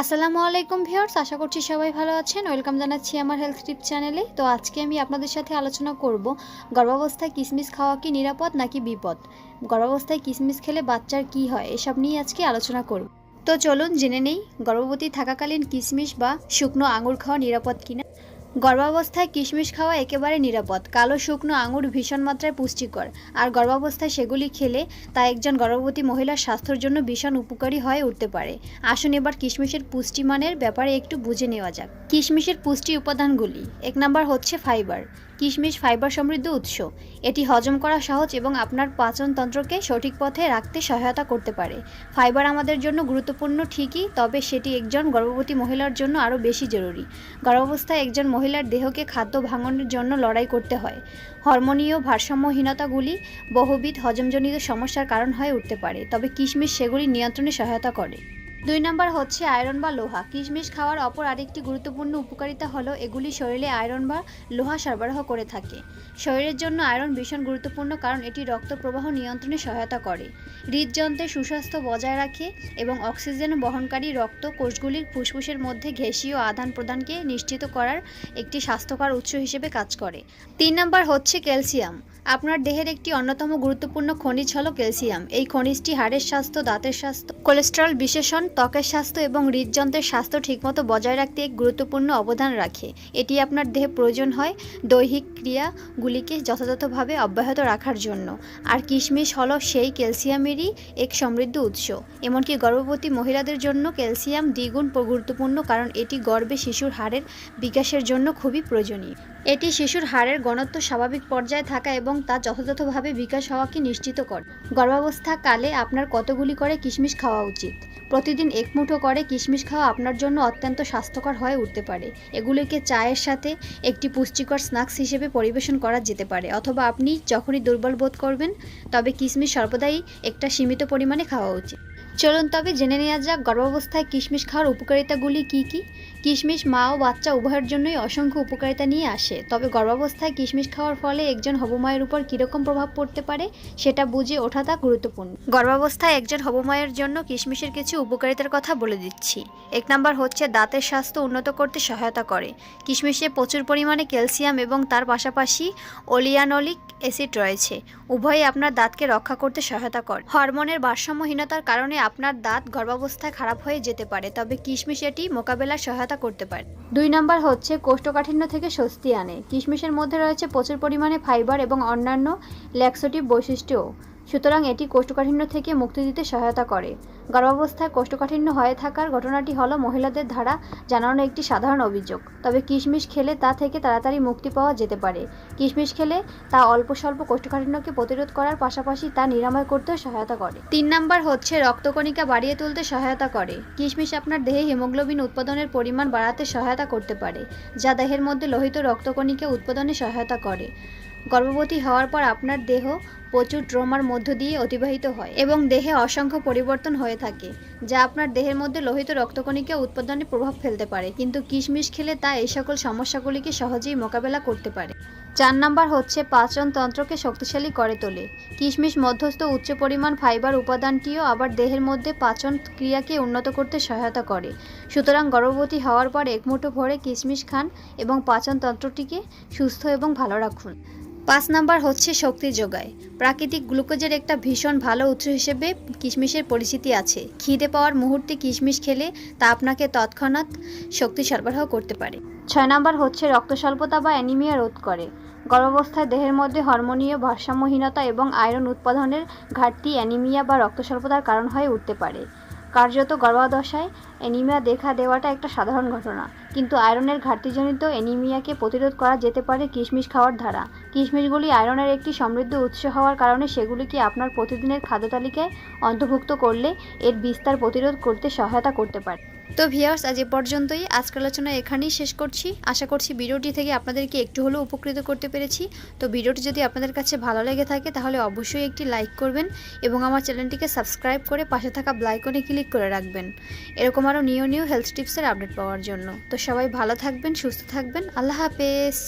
আসসালামু আলাইকুম ভিউয়ার্স, আশা করছি সবাই ভালো আছেন। ওয়েলকাম জানাচ্ছি আমার হেলথ টিপ চ্যানেলে। তো আজকে আমি আপনাদের সাথে আলোচনা করব, গর্ভাবস্থায় কিশমিশ খাওয়া কি নিরাপদ নাকি বিপদ? গর্ভাবস্থায় কিশমিশ খেলে বাচ্চার কি হয়, এসব নিয়ে আজকে আলোচনা করব। তো চলুন জেনে নেই, গর্ভবতী থাকাকালীন কিশমিশ বা শুকনো আঙুর খাওয়া নিরাপদ কিনা? গর্ভাবস্থায় কিশমিশ খাওয়া একেবারে নিরাপদ। কালো, শুকনো আঙুর ভীষণ মাত্রায় পুষ্টিকর। আর গর্ভাবস্থায় সেগুলি খেলে তা একজন গর্ভবতী মহিলার স্বাস্থ্যের জন্য ভীষণ উপকারী হয়ে উঠতে পারে। আসুন এবার কিশমিশের পুষ্টিমানের ব্যাপারে একটু বুঝে নেওয়া যাক। কিশমিশের পুষ্টি উপাদানগুলি, এক নাম্বার হচ্ছে ফাইবার। কিশমিশ, ফাইবার সমৃদ্ধ উৎস। এটি হজম করা সহজ এবং আপনার পাচনতন্ত্রকে সঠিক পথে রাখতে সহায়তা করতে পারে। ফাইবার আমাদের জন্য গুরুত্বপূর্ণ ঠিকই, তবে সেটি একজন গর্ভবতী মহিলার জন্য আরও বেশি জরুরি। গর্ভাবস্থায় একজন মহিলার দেহকে খাদ্য ভাঙনের জন্য লড়াই করতে হয়। হরমোনীয় ভারসাম্যহীনতাগুলি বহুবিধ হজমজনিত সমস্যার কারণ হয়ে উঠতে পারে, তবে কিশমিশ সেগুলি নিয়ন্ত্রণে সহায়তা করে। দুই নম্বর হচ্ছে আয়রন বা লোহা। কিশমিশ খাওয়ার অপর আরেকটি গুরুত্বপূর্ণ উপকারিতা হলো এগুলি শরীরে আয়রন বা লোহা সরবরাহ করে থাকে। শরীরের জন্য আয়রন ভীষণ গুরুত্বপূর্ণ কারণ এটি রক্ত প্রবাহ নিয়ন্ত্রণে সহায়তা করে। হৃদযন্ত্রের সুস্বাস্থ্য বজায় রাখে এবং অক্সিজেন বহনকারী রক্ত কোষগুলির ফুসফুসের মধ্যে ঘেঁষীয় আদান প্রদানকে নিশ্চিত করার একটি স্বাস্থ্যকর উৎস হিসেবে কাজ করে। তিন নম্বর হচ্ছে ক্যালসিয়াম। আপনার দেহের একটি অন্যতম গুরুত্বপূর্ণ খনিজ হলো ক্যালসিয়াম। এই খনিজটি হাড়ের স্বাস্থ্য, দাঁতের স্বাস্থ্য, কোলেস্টেরল বিশেষণ ত্বকের স্বাস্থ্য এবং হৃদযন্ত্রের স্বাস্থ্য ঠিকমতো বজায় রাখতে এক গুরুত্বপূর্ণ অবদান রাখে। এটি আপনার দেহে প্রয়োজন হয় দৈহিক ক্রিয়াগুলিকে যথাযথভাবে অব্যাহত রাখার জন্য। আর কিশমিশ হলো সেই ক্যালসিয়ামেরই এক সমৃদ্ধ উৎস। এমনকি গর্ভবতী মহিলাদের জন্য ক্যালসিয়াম দ্বিগুণ গুরুত্বপূর্ণ কারণ এটি গর্ভে শিশুর হাড়ের বিকাশের জন্য খুবই প্রয়োজনীয়। এটি শিশুর হাড়ের ঘনত্ব স্বাভাবিক পর্যায়ে থাকা এবং তা যথাযথভাবে বিকাশ হওয়াকে নিশ্চিত করে। গর্ভাবস্থাকালে আপনার কতগুলি করে কিশমিশ খাওয়া উচিত? প্রতিদিন এক মুঠো করে কিশমিশ খাওয়া আপনার জন্য অত্যন্ত স্বাস্থ্যকর হয়ে উঠতে পারে। এগুলিকে চায়ের সাথে একটি পুষ্টিকর স্ন্যাক্স হিসেবে পরিবেশন করা যেতে পারে। অথবা আপনি যখনই দুর্বল বোধ করবেন, তবে কিশমিশ সর্বদাই একটা সীমিত পরিমাণে খাওয়া উচিত। চলুন তবে জেনে নেওয়া যাক গর্ভাবস্থায় কিশমিশ খাওয়ার উপকারিতাগুলি কি কি? কিশমিশ মা ও বাচ্চা উভয়ের জন্যই অসংখ্য উপকারিতা নিয়ে আসে। তবে গর্ভাবস্থায় কিশমিশ খাওয়ার ফলে একজন হবমায়ের উপর কীরকম প্রভাব পড়তে পারে সেটা বুঝে ওঠাটা গুরুত্বপূর্ণ। গর্ভাবস্থায় একজন হবমায়ের জন্য কিশমিশের কিছু উপকারিতার কথা বলে দিচ্ছি। এক নাম্বার হচ্ছে দাঁতের স্বাস্থ্য উন্নত করতে সহায়তা করে। কিশমিশে প্রচুর পরিমাণে ক্যালসিয়াম এবং তার পাশাপাশি ওলিয়ানলিক অ্যাসিড রয়েছে। উভয়ই আপনার দাঁতকে রক্ষা করতে সহায়তা করে। হরমোনের ভারসাম্যহীনতার কারণে আপনার দাঁত গর্ভাবস্থায় খারাপ হয়ে যেতে পারে, তবে কিশমিশ এটি মোকাবেলার সহায়তা করতে পারে। দুই নাম্বার হচ্ছে কোষ্ঠকাঠিন্য থেকে স্বস্তি আনে। কিশমিশের মধ্যে রয়েছে প্রচুর পরিমাণে ফাইবার এবং অন্যান্য ল্যাক্সোটিভ বৈশিষ্ট্যও। সুতরাং এটি কোষ্ঠকাঠিন্য থেকে মুক্তি দিতে সহায়তা করে। গর্ভাবস্থায় কোষ্ঠকাঠিন্য হয়ে থাকার ঘটনাটি হলো মহিলাদের ধারা জানানো একটি সাধারণ অভিযোগ। তবে কিশমিশ খেলে তা থেকে তাড়াতাড়ি মুক্তি পাওয়া যেতে পারে। কিশমিশ খেলে তা অল্প স্বল্প কোষ্ঠকাঠিন্যকে প্রতিরোধ করার পাশাপাশি তা নিরাময় করতেও সহায়তা করে। তিন নাম্বার হচ্ছে রক্তকণিকা বাড়িয়ে তুলতে সহায়তা করে। কিশমিশ আপনার দেহে হিমোগ্লোবিন উৎপাদনের পরিমাণ বাড়াতে সহায়তা করতে পারে, যা দেহের মধ্যে লোহিত রক্তকণিকা উৎপাদনে সহায়তা করে। গর্ভবতী হওয়ার পর আপনার দেহ প্রচুর ট্রমার মধ্য দিয়ে অতিবাহিত হয় এবং দেহে অসংখ্য পরিবর্তন হয়ে থাকে, যা আপনার দেহের মধ্যে লোহিত রক্তকণিকা উৎপাদনে প্রভাব ফেলতে পারে। কিন্তু কিশমিশ খেলে তা এই সকল সমস্যাগুলিকে সহজেই মোকাবেলা করতে পারে। চার নাম্বার হচ্ছে পাচন তন্ত্রকে শক্তিশালী করে তোলে। কিশমিশ মধ্যস্থ উচ্চ পরিমাণ ফাইবার উপাদানটিও আবার দেহের মধ্যে পাচন ক্রিয়াকে উন্নত করতে সহায়তা করে। সুতরাং গর্ভবতী হওয়ার পর এক মুঠো ভরে কিশমিশ খান এবং পাচন তন্ত্রটিকে সুস্থ এবং ভালো রাখুন। পাঁচ নাম্বার হচ্ছে শক্তি যোগায়। প্রাকৃতিক গ্লুকোজের একটা ভীষণ ভালো উৎস হিসেবে কিশমিশের পরিচিতি আছে। খিদে পাওয়ার মুহূর্তে কিশমিশ খেলে তা আপনাকে তৎক্ষণাৎ শক্তি সরবরাহ করতে পারে। ছয় নাম্বার হচ্ছে রক্ত স্বল্পতা বা অ্যানিমিয়া রোধ করে। গর্ভাবস্থায় দেহের মধ্যে হরমোনীয় ভারসাম্যহীনতা এবং আয়রন উৎপাদনের ঘাটতি অ্যানিমিয়া বা রক্ত স্বল্পতার কারণ হয়ে উঠতে পারে। কার্যত গর্ভাদশায় অ্যানিমিয়া দেখা দেওয়াটা একটা সাধারণ ঘটনা। কিন্তু আয়রনের ঘাটতিজনিত অ্যানিমিয়াকে প্রতিরোধ করা যেতে পারে কিশমিশ খাওয়ার ধারা। কিশমিশগুলি আয়রনের একটি সমৃদ্ধ উৎস হওয়ার কারণে সেগুলিকে আপনার প্রতিদিনের খাদ্য তালিকায় অন্তর্ভুক্ত করলে এর বিস্তার প্রতিরোধ করতে সহায়তা করতে পারে। তো ভিয়ার্স আজ এ পর্যন্তই। আজকের আলোচনা এখানেই শেষ করছি। আশা করছি ভিডিওটি থেকে আপনাদেরকে একটু হলেও উপকৃত করতে পেরেছি। তো ভিডিওটি যদি আপনাদের কাছে ভালো লেগে থাকে, তাহলে অবশ্যই একটি লাইক করবেন এবং আমার চ্যানেলটিকে সাবস্ক্রাইব করে পাশে থাকা ব্লাইকনে ক্লিক করে রাখবেন। এরকম আরও নিউ নিউ হেলথ টিপসের আপডেট পাওয়ার জন্য। তো সবাই ভালো থাকবেন, সুস্থ থাকবেন। আল্লাহ হাফেজ।